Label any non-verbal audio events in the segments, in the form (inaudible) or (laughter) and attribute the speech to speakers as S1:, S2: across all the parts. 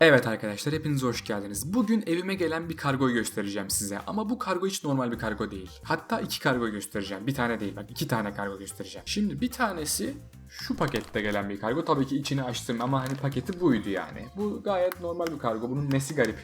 S1: Evet arkadaşlar hepiniz hoş geldiniz. Bugün evime gelen bir kargoyu göstereceğim size. Ama bu kargo hiç normal bir kargo değil. Hatta iki kargo göstereceğim. Bir tane değil bak iki tane kargo göstereceğim. Şimdi bir tanesi şu pakette gelen bir kargo. Tabii ki içini açtım ama hani paketi buydu yani. Bu gayet normal bir kargo. Bunun nesi garip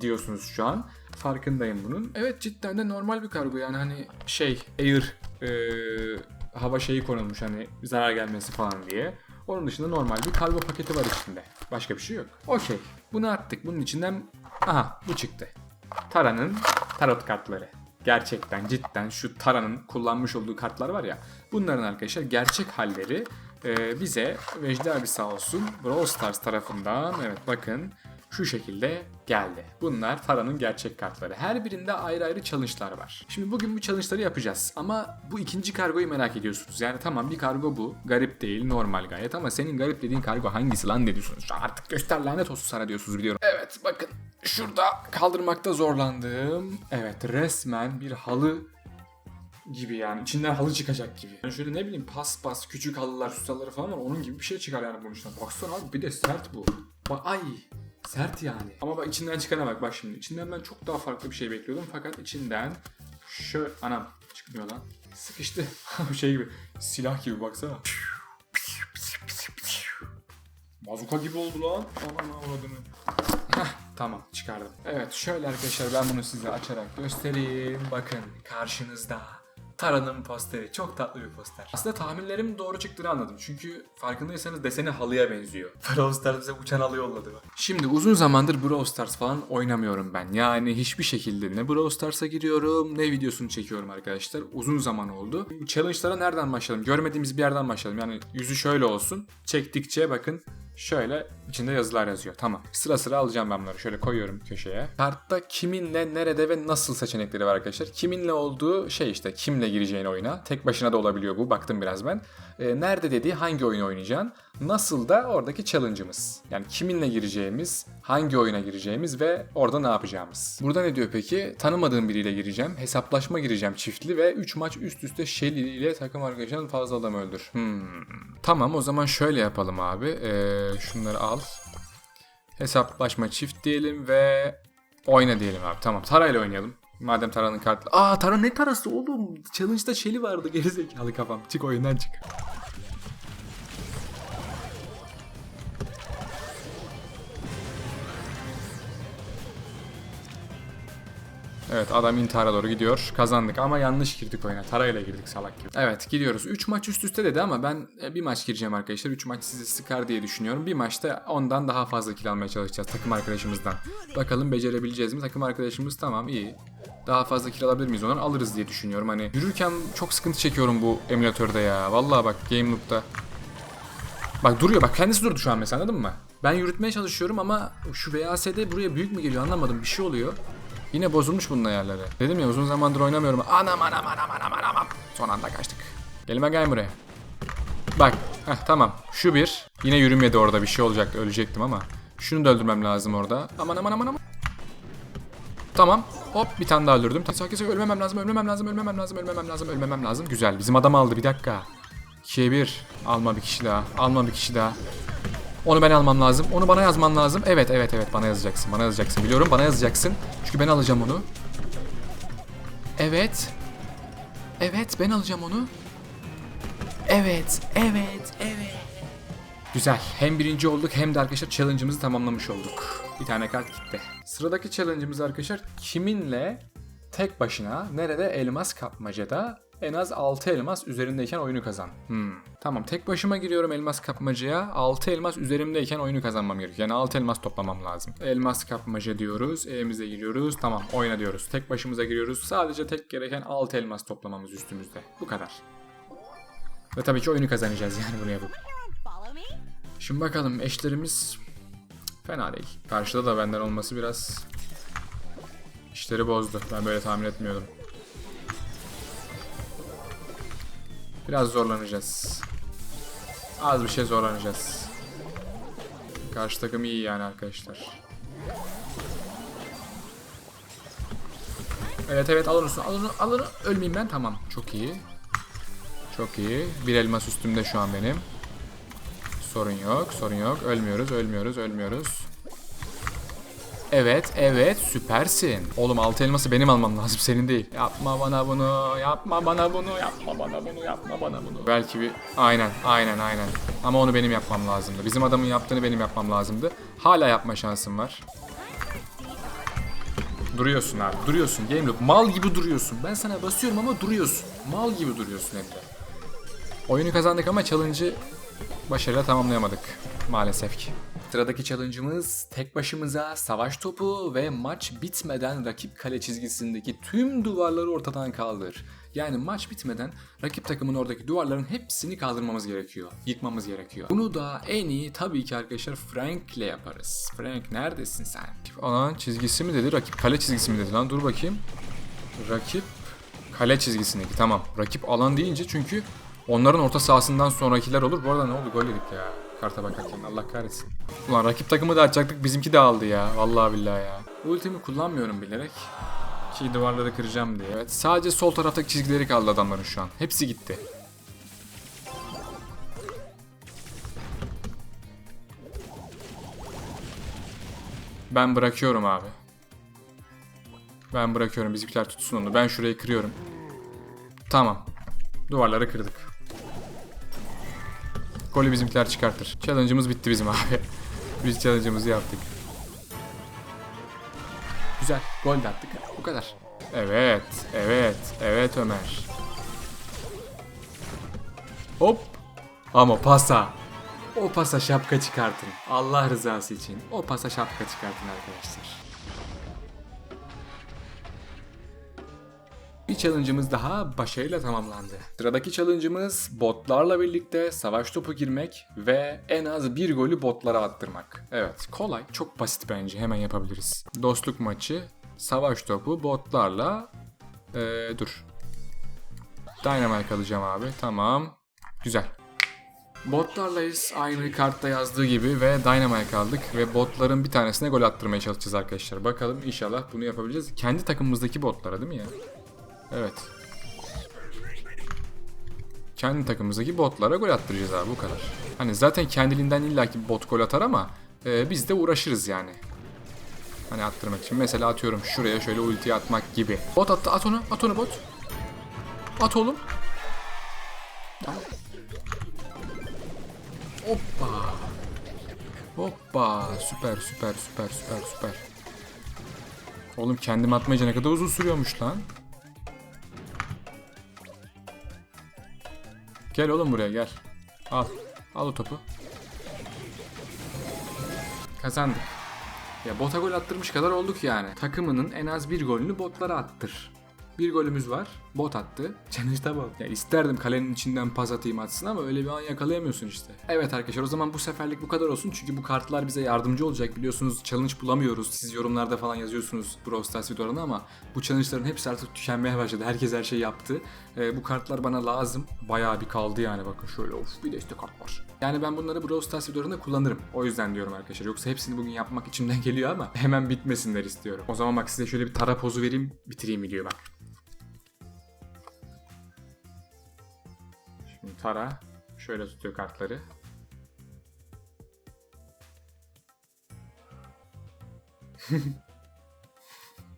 S1: diyorsunuz şu an. Farkındayım bunun. Evet cidden de normal bir kargo yani hani şey air eee, hava şeyi konulmuş hani zarar gelmesi falan diye. Onun dışında normal bir kargo paketi var içinde. Başka bir şey yok. Okey. Bunu attık. Bunun içinden aha bu çıktı. Tara'nın tarot kartları. Gerçekten cidden şu Tara'nın kullanmış olduğu kartlar var ya. Bunların arkadaşlar gerçek halleri e, bize Vecdi abi sağ olsun Brawl Stars tarafından evet bakın şu şekilde geldi. Bunlar Tara'nın gerçek kartları. Her birinde ayrı ayrı challenge'lar var. Şimdi bugün bu challenge'ları yapacağız. Ama bu ikinci kargoyu merak ediyorsunuz. Yani tamam bir kargo bu. Garip değil, normal gayet ama senin garip dediğin kargo hangisi lan ne diyorsunuz? Artık göster lanet olsun sana diyorsunuz biliyorum. Evet bakın şurada kaldırmakta zorlandığım evet resmen bir halı gibi yani. içinden halı çıkacak gibi. Yani şöyle ne bileyim pas pas küçük halılar süs halıları falan var onun gibi bir şey çıkar yani bunun içinden. Baksana abi bir de sert bu. Bak ay sert yani. Ama bak içinden çıkana bak bak şimdi. İçinden ben çok daha farklı bir şey bekliyordum fakat içinden şöyle anam çıkmıyor lan. Sıkıştı. (laughs) şey gibi silah gibi baksana. Bazuka gibi oldu lan. Aman avradını. Tamam çıkardım. Evet şöyle arkadaşlar ben bunu size açarak göstereyim. Bakın karşınızda. Tara'nın posteri. Çok tatlı bir poster. Aslında tahminlerim doğru çıktığını anladım. Çünkü farkındaysanız deseni halıya benziyor. (laughs) Brawl Stars bize uçan halı yolladı. Şimdi uzun zamandır Brawl Stars falan oynamıyorum ben. Yani hiçbir şekilde ne Brawl Stars'a giriyorum ne videosunu çekiyorum arkadaşlar. Uzun zaman oldu. Challenge'lara nereden başlayalım? Görmediğimiz bir yerden başlayalım. Yani yüzü şöyle olsun. Çektikçe bakın Şöyle içinde yazılar yazıyor. Tamam. Sıra sıra alacağım ben bunları. Şöyle koyuyorum köşeye. Kartta kiminle, nerede ve nasıl seçenekleri var arkadaşlar. Kiminle olduğu şey işte kimle gireceğin oyuna. Tek başına da olabiliyor bu. Baktım biraz ben. Ee, nerede dediği hangi oyunu oynayacaksın. Nasıl da oradaki challenge'ımız. Yani kiminle gireceğimiz, hangi oyuna gireceğimiz ve orada ne yapacağımız. Burada ne diyor peki? Tanımadığım biriyle gireceğim. Hesaplaşma gireceğim çiftli ve 3 maç üst üste Shelly ile takım arkadaşından fazla adam öldür. Hmm. Tamam o zaman şöyle yapalım abi. Ee, şunları al. Hesaplaşma çift diyelim ve oyna diyelim abi. Tamam Tara ile oynayalım. Madem Tara'nın kartı... Aa Tara ne Tara'sı oğlum? Challenge'da Shelly vardı (laughs) gerizekalı kafam. Çık oyundan çık. Evet adam intihara doğru gidiyor. Kazandık ama yanlış girdik oyuna. Tarayla girdik salak gibi. Evet gidiyoruz. 3 maç üst üste dedi ama ben e, bir maç gireceğim arkadaşlar. 3 maç sizi sıkar diye düşünüyorum. Bir maçta ondan daha fazla kill almaya çalışacağız takım arkadaşımızdan. Bakalım becerebileceğiz mi? Takım arkadaşımız tamam iyi. Daha fazla kill alabilir miyiz ondan? Alırız diye düşünüyorum. Hani yürürken çok sıkıntı çekiyorum bu emülatörde ya. Vallahi bak Game Loop'ta. Bak duruyor bak kendisi durdu şu an mesela anladın mı? Ben yürütmeye çalışıyorum ama şu VASD buraya büyük mü geliyor anlamadım bir şey oluyor. Yine bozulmuş bunun ayarları. Dedim ya uzun zamandır oynamıyorum. Anam anam anam anam anam. Son anda kaçtık. Gelme gel buraya. Bak. Heh, tamam. Şu bir. Yine yürümedi orada bir şey olacaktı. Ölecektim ama. Şunu da öldürmem lazım orada. Aman aman aman aman. Tamam. Hop bir tane daha öldürdüm. Sakin sakin ölmemem lazım, ölmemem lazım, ölmemem lazım, ölmemem lazım, ölmemem lazım. Güzel. Bizim adam aldı bir dakika. 2'ye 1. Alma bir kişi daha. Alma bir kişi daha. Onu ben almam lazım. Onu bana yazman lazım. Evet evet evet bana yazacaksın. Bana yazacaksın. Biliyorum bana yazacaksın. Çünkü ben alacağım onu. Evet. Evet ben alacağım onu. Evet. Evet. Evet. Güzel. Hem birinci olduk hem de arkadaşlar challenge'ımızı tamamlamış olduk. Bir tane kart gitti. Sıradaki challenge'ımız arkadaşlar kiminle tek başına nerede elmas kapmacada en az 6 elmas üzerindeyken oyunu kazan. Hmm. Tamam tek başıma giriyorum elmas kapmacaya. 6 elmas üzerimdeyken oyunu kazanmam gerekiyor. Yani 6 elmas toplamam lazım. Elmas kapmaca diyoruz. Evimize giriyoruz. Tamam oyna diyoruz. Tek başımıza giriyoruz. Sadece tek gereken 6 elmas toplamamız üstümüzde. Bu kadar. Ve tabii ki oyunu kazanacağız yani bunu yapıp. Şimdi bakalım eşlerimiz fena değil. Karşıda da benden olması biraz işleri bozdu. Ben böyle tahmin etmiyordum. Biraz zorlanacağız. Az bir şey zorlanacağız. Karşı takım iyi yani arkadaşlar. Evet evet al onu al onu al onu ölmeyeyim ben tamam çok iyi. Çok iyi. Bir elmas üstümde şu an benim. Sorun yok, sorun yok. Ölmüyoruz, ölmüyoruz, ölmüyoruz. Evet, evet, süpersin. Oğlum altı elması benim almam lazım, senin değil. Yapma bana bunu, yapma bana bunu, yapma bana bunu, yapma bana bunu. Belki bir... Aynen, aynen, aynen. Ama onu benim yapmam lazımdı. Bizim adamın yaptığını benim yapmam lazımdı. Hala yapma şansım var. Duruyorsun abi, duruyorsun. Game Loop, mal gibi duruyorsun. Ben sana basıyorum ama duruyorsun. Mal gibi duruyorsun hep de. Oyunu kazandık ama challenge'ı başarıyla tamamlayamadık maalesef ki. Sıradaki challenge'ımız tek başımıza savaş topu ve maç bitmeden rakip kale çizgisindeki tüm duvarları ortadan kaldır. Yani maç bitmeden rakip takımın oradaki duvarların hepsini kaldırmamız gerekiyor. Yıkmamız gerekiyor. Bunu da en iyi tabii ki arkadaşlar Frank'le yaparız. Frank neredesin sen? Alan çizgisi mi dedi? Rakip kale çizgisi mi dedi lan? Dur bakayım. Rakip kale çizgisindeki tamam. Rakip alan deyince çünkü onların orta sahasından sonrakiler olur. Bu arada ne oldu? Gol yedik ya. Karta bakarken Allah kahretsin. Ulan rakip takımı da açacaktık bizimki de aldı ya. Vallahi billahi ya. Ultimi kullanmıyorum bilerek. Ki duvarları kıracağım diye. Evet sadece sol taraftaki çizgileri kaldı adamların şu an. Hepsi gitti. Ben bırakıyorum abi. Ben bırakıyorum bizimkiler tutsun onu. Ben şurayı kırıyorum. Tamam. Duvarları kırdık. Golü bizimkiler çıkartır. Challenge'ımız bitti bizim abi. (laughs) Biz challenge'ımızı yaptık. Güzel. Gol de attık. Bu kadar. Evet. Evet. Evet Ömer. Hop. Ama pasa. O pasa şapka çıkartın. Allah rızası için. O pasa şapka çıkartın arkadaşlar. Bir challenge'ımız daha başarıyla tamamlandı. Sıradaki challenge'ımız botlarla birlikte savaş topu girmek ve en az bir golü botlara attırmak. Evet kolay, çok basit bence hemen yapabiliriz. Dostluk maçı, savaş topu botlarla... Ee, dur. Dynamite alacağım abi, tamam. Güzel. Botlarlayız. Aynı kartta yazdığı gibi ve Dynamite aldık ve botların bir tanesine gol attırmaya çalışacağız arkadaşlar. Bakalım inşallah bunu yapabileceğiz. Kendi takımımızdaki botlara değil mi ya? Evet. Kendi takımımızdaki botlara gol attıracağız abi bu kadar. Hani zaten kendiliğinden illaki bot gol atar ama e, biz de uğraşırız yani. Hani attırmak için. Mesela atıyorum şuraya şöyle ulti atmak gibi. Bot attı at onu at onu bot. At oğlum. Hoppa. Hoppa. Süper süper süper süper süper. Oğlum kendim atmayınca kadar uzun sürüyormuş lan. Gel oğlum buraya gel. Al. Al o topu. Kazandık. Ya bota gol attırmış kadar olduk yani. Takımının en az bir golünü botlara attır. Bir golümüz var. Bot attı. Challenge'da bak. Ya isterdim kalenin içinden pas atayım atsın ama öyle bir an yakalayamıyorsun işte. Evet arkadaşlar o zaman bu seferlik bu kadar olsun. Çünkü bu kartlar bize yardımcı olacak. Biliyorsunuz challenge bulamıyoruz. Siz yorumlarda falan yazıyorsunuz Brawl Stars videolarını ama bu challenge'ların hepsi artık tükenmeye başladı. Herkes her şeyi yaptı. Ee, bu kartlar bana lazım. Bayağı bir kaldı yani bakın şöyle of bir de işte kart var. Yani ben bunları Brawl Stars videolarında kullanırım. O yüzden diyorum arkadaşlar. Yoksa hepsini bugün yapmak içimden (laughs) geliyor ama hemen bitmesinler istiyorum. O zaman bak size şöyle bir tara pozu vereyim. Bitireyim videoyu bak. Tara şöyle tutuyor kartları. (laughs)